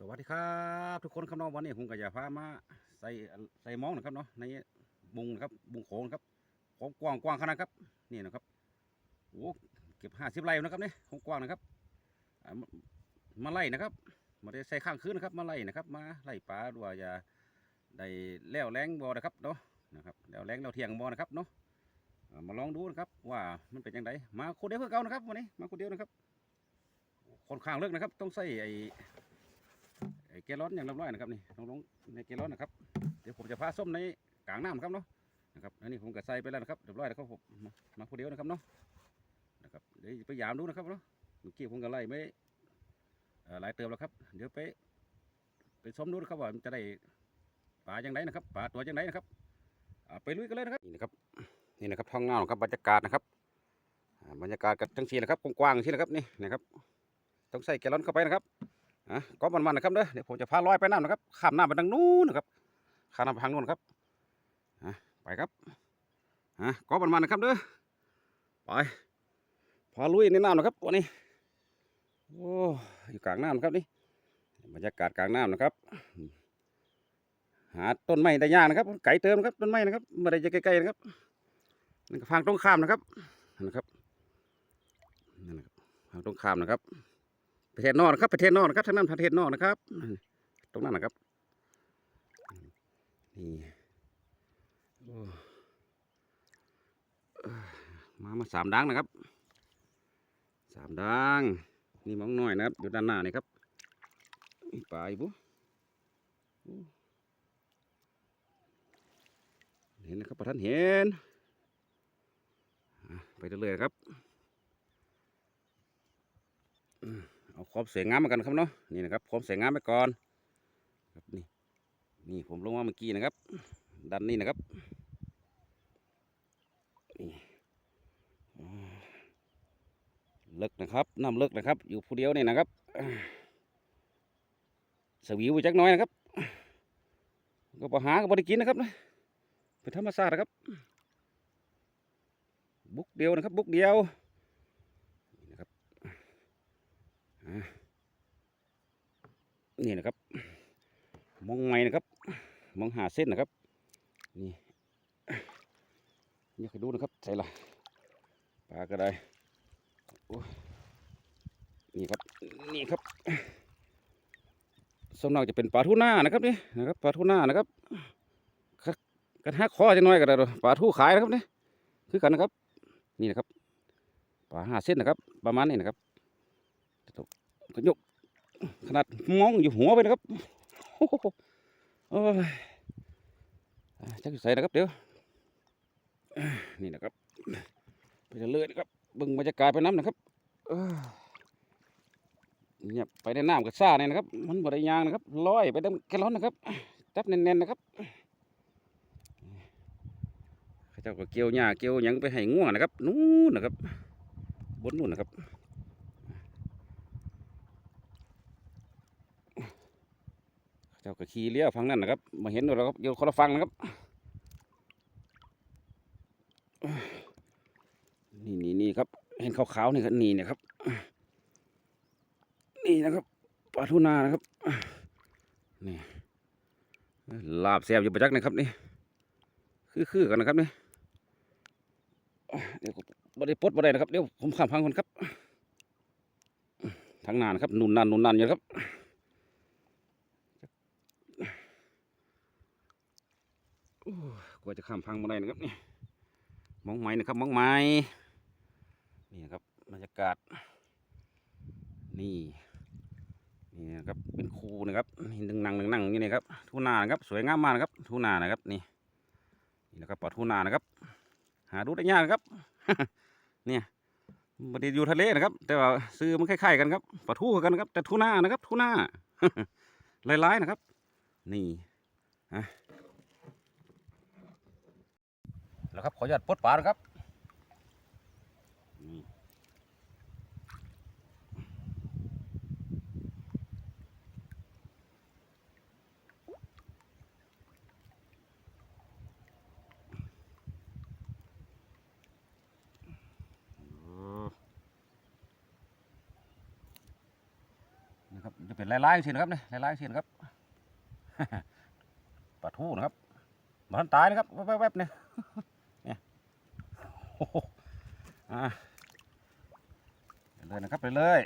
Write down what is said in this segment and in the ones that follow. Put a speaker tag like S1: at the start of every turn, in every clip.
S1: สวัสดีครับ ทุกคนครับเน้องวันนี้ผมก็จะพามาใส่ใส่มองนะครับเนาะในบุงนะครับบุงโขงนะครับของกว้างกว้างขนาดครับนี่นะครับโอ้เก็บห้าสิบไร่นะครับเนี่ยของกว้างนะครับมาไล่นะครับมาได้ใส่ข้างคืนนะครับ มาไล่นะครับ มาไล่ปลาด้วยยาได้แล้วแรงบ่นะครับเนาะนะครับแล้วแรงแล้วเทียงบ่นะครับเนาะมาลองดูนะครับว่ามันเป็นยังไงมาคนเดียวเพื่อเก่านะครับวันนี้มาคนเดียวนะครับค่อนข้างเลิกนะครับ ต้องใส่ไอ กลอนอย่างเรียบร้อยนะครับนี่ลงลงในแกลอนนะครับ เดี๋ยวผมจะพาส้มในกลางน้ำครับเนาะนะครับอันนี้ผมก็ใส่ไปแล้วนะครับเรียบร้อยแล้วครับผมมามาคนเดียวนะครับเนาะนะครับเดี๋ยวไปยามดูนะครับเนาะเมื่อกี้ผมก็ไล่ไม่หลายเติมแล้วครับ เดี๋ยวไปไปส้มดูนะครับว่ามันจะได้ปลาอย่างไรนะครับปลาตัวอย่างไรนะครับไปลุยกันเลยนะครับนี่นะครับนี่นะครับท้องน้ำครับบรรยากาศนะครับบรรยากาศกับทั้งทีนะครับกว้างๆที่นะครับนี่นะครับ ต้องใส่แกลลอนเข้าไปนะครับ อะก็มันๆนะครับเด้อเดี๋ยวผมจะพาลอยไปน้ำนะครับข้ามน้ำไปทางนู้นนะครับข้ามน้ำไปทางนู้นครับไปครับอะก็มันๆนะครับเด้อไปพาลุยในน้ำนะครับวันนี้โอ้อยู่กลางน้ำนะครับนี่บรรยากาศกลางน้ำนะครับ หาต้นไม้ได้ยากนะครับ ไก่เติมนะครับต้นไม้นะครับไม่ได้จะใกล้ๆนะครับนั่นก็ฟังตรงข้ามนะครับนะครับนั่นนะครับฟังตรงข้ามนะครับ ประเทศนอกนะครับประเทศนอกนะครับทางนั้นประเทศนอกนะครับ ตรงนั้นนะครับนี่มามาสามดังนะครับสามดังนี่มองน้อยนะครับอยู่ด้านหน้านี่ครับปลาอีบุเห็นนะครับประท่านเห็นไปเรื่อยๆครับ เอาความสวยงามมากันครับเนาะนี่นะครับความสวยงามไปก่อนครับนี่นี่ผมลงมาเมื่อกี้นะครับ ดันนี่นะครับนี่เลิกนะครับน้ำเลิกนะครับ อยู่ผู้เดียวนี่นะครับสวิวไปจักน้อยนะครับ ก็ปหาก็บริกินนะครับนะเป็นธรรมชาตินะครับ บุกเดียวนะครับ บุกเดียวนี่นะครับ นี่นะครับ มองไม่นะครับ มองหาเส้นนะครับ นี่นี่เคยดูนะครับ ใส่ละปลาก็ได้นี่ครับ นี่ครับสมนอกจะเป็นปลาทูน่านะครับนี่นะครับปลาทูน่านะครับครับกันหักคอจะน้อยก็ได้ปลาทูขายนะครับนี่คือกันนะครับ นี่นะครับปลาห้าเส้นนะครับ ประมาณนี้นะครับ ก็ยกขนาดมองอยู่หัวไปนะครับโอ้ยจักใส่นะครับเดี๋ยวนี่นะครับไปเรื่อยนะครับบิ่งบรรยากาศไปน้ำนะครับเนี่ยไปในน้ำกับซ่าเนี่ยนะครับ มันบริยางนะครับลอยไปน้ำแกลลอนนะครับจับแน่นๆนะครับเจ้าก็เกี่ยวหญ้าเกี่ยวยังไปให้ง่วงนะครับ นู่นนะครับ บนนู่นนะครับ จ้าก็ขี่เลี้ยวฟังนั่นนะครับมาเห็นเราครับอยู่คนละฟังนะครับนี่นี่นี่ครับ เห็นขาวๆนี่ครับนี่นะครับ นี่นะครับปลาทูนานะครับนี่ลาบแซ่บอยู่ประจักษ์นะครับนี่คือๆกันนะครับนี่เดี๋ยวบ่ได้ปดบ่ได้นะครับเดี๋ยวผมข้ามพังคนครับทางนานะครับนุ่นนันนุ่นนันอยู่ครับ ว่าจะข้ามพังมาได้นะครับนี่มองไม้นะครับมองไม้นี่นะครับบรรยากาศ นี่นี่นะครับเป็นคูนะครับนี่หนึ่งนั่งหนึ่งนั่งอย่างนี่นะครับทูนานะครับสวยงามมากนะครับทูนานะครับนี่นี่นะครับปลาทูนานะครับ หาดูได้ยากนะครับเนี่ยมันอยู่ทะเลนะครับ แต่ว่าซื้อมันคล้ายๆกันครับปลาทูกันนะครับ แต่ทูนานะครับทูนาหลายๆนะครับ นี่ แล้วครับขออนุญาตปลดปลานะครับนี่โอ้นะครับนะครับจะเป็นลายๆสินะครับเนี่ยลายๆสินะครับปลาทูนะครับมันตายนะครับแวบๆเนี่ยเนี่ยโอะไปเลยนะครับไปเลย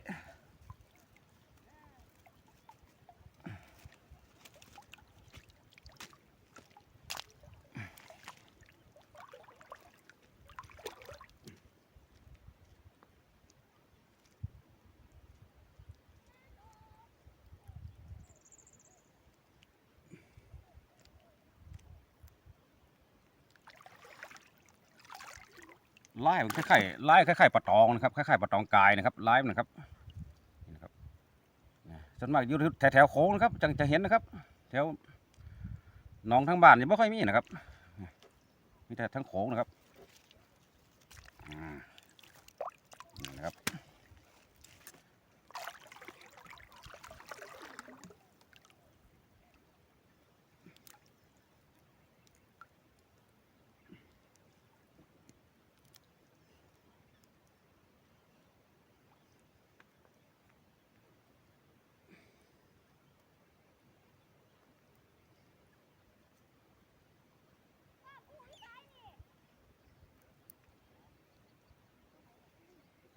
S1: ไล่มันคล้ายๆไล่คล้ายๆปลาตองนะครับคล้ายๆปลาตองกายนะครับไล่มันนะครับนี่นะครับส่วนมากอยู่แถวๆโค้งนะครับจังจะเห็นนะครับแถวหนองทั้งบ้านยังไม่ค่อยมีนะครับมีแต่ทั้งโค้งนะครับ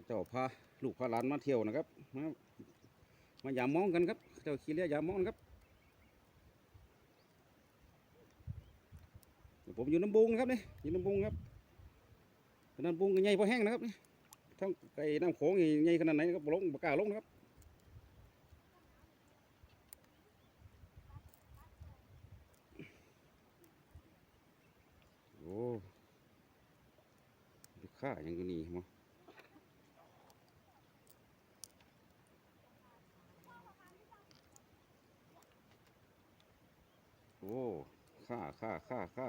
S1: เจ้าพาลูกพาหลานมาเที่ยวนะครับ มามายามมองกันครับ เจ้าขี้เลี้ยยามมองนครับผมอยู่น้ำบุงนะครับนี่อยู่น้ำบุงครับน้ำบุงก็ใหญ่พอแห้งนะครับนี่ทั้งไก่น้ำโขงนี่ใหญ่ขนาดไหนนะครับบ่ลงปากกล้าลงนะครับโอ้ลูกค้าอยู่นี่มั้งโอ้ ค่าค่าค่า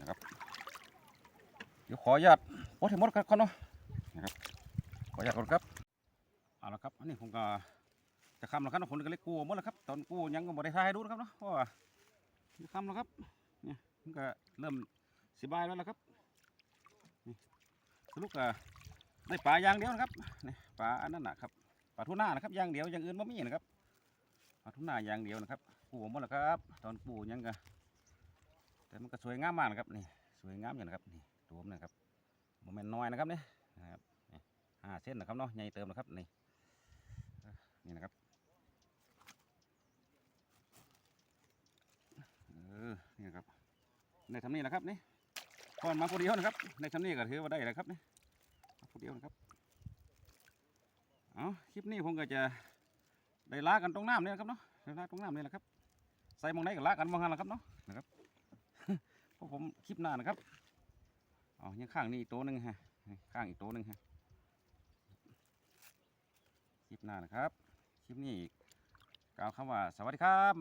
S1: นะครับเดี๋ยวขออนุญาตโพสต์ให้หมดก่อนเนาะนะครับขออนุญาตก่อนครับเอาละครับอันนี้ผมก็จะคำแล้วครับผมก็เลยกู้หมดแล้วครับตอนกู้ยังก็บ่ได้ทายดูนะครับเนาะเพราะว่าคำแล้วครับเนี่ยมันก็เริ่มสบายแล้วละครับ สรุปก็ได้ปลาอย่างเดียวนะครับนี่ปลาอันนั้นนะครับปลาทูน่านะครับอย่างเดียวอย่างอื่นไม่มีนะครับปลาทูน่าอย่างเดียวนะครับกู้หมดแล้วครับ ตอนกู้ยังก็แต่มันก็สวยงามมากนะครับนี่สวยงามอยู่นะครับนี่ตัวมันนะครับโมเมนต์น้อยนะครับนี่นะครับห้าเส้นนะครับเนาะใหญ่เติมนะครับนี่นี่นะครับเออนี่นะครับในทำนี้นะครับนี่ ก่อนมาคนเดียวนะครับ ในทำนี้ก็ถือว่าได้แล้วครับนี่มาคนเดียวนะครับเอาคลิปนี้ผมก็จะได้ลากันตรงน้ำนี่นะครับเนาะได้ลาตรงน้ำนี่แหละครับ ใส่มองไหนก็ลากันมองหันแหละครับเนาะนะครับพวกผมคลิปหน้านะครับอ๋อยังข้างนี่อีกโตัวหนึ่งฮะข้างอีกโตัวหนึ่งฮะคลิปหน้านะครับ คลิปนี้กล่าวคำว่าสวัสดีครับ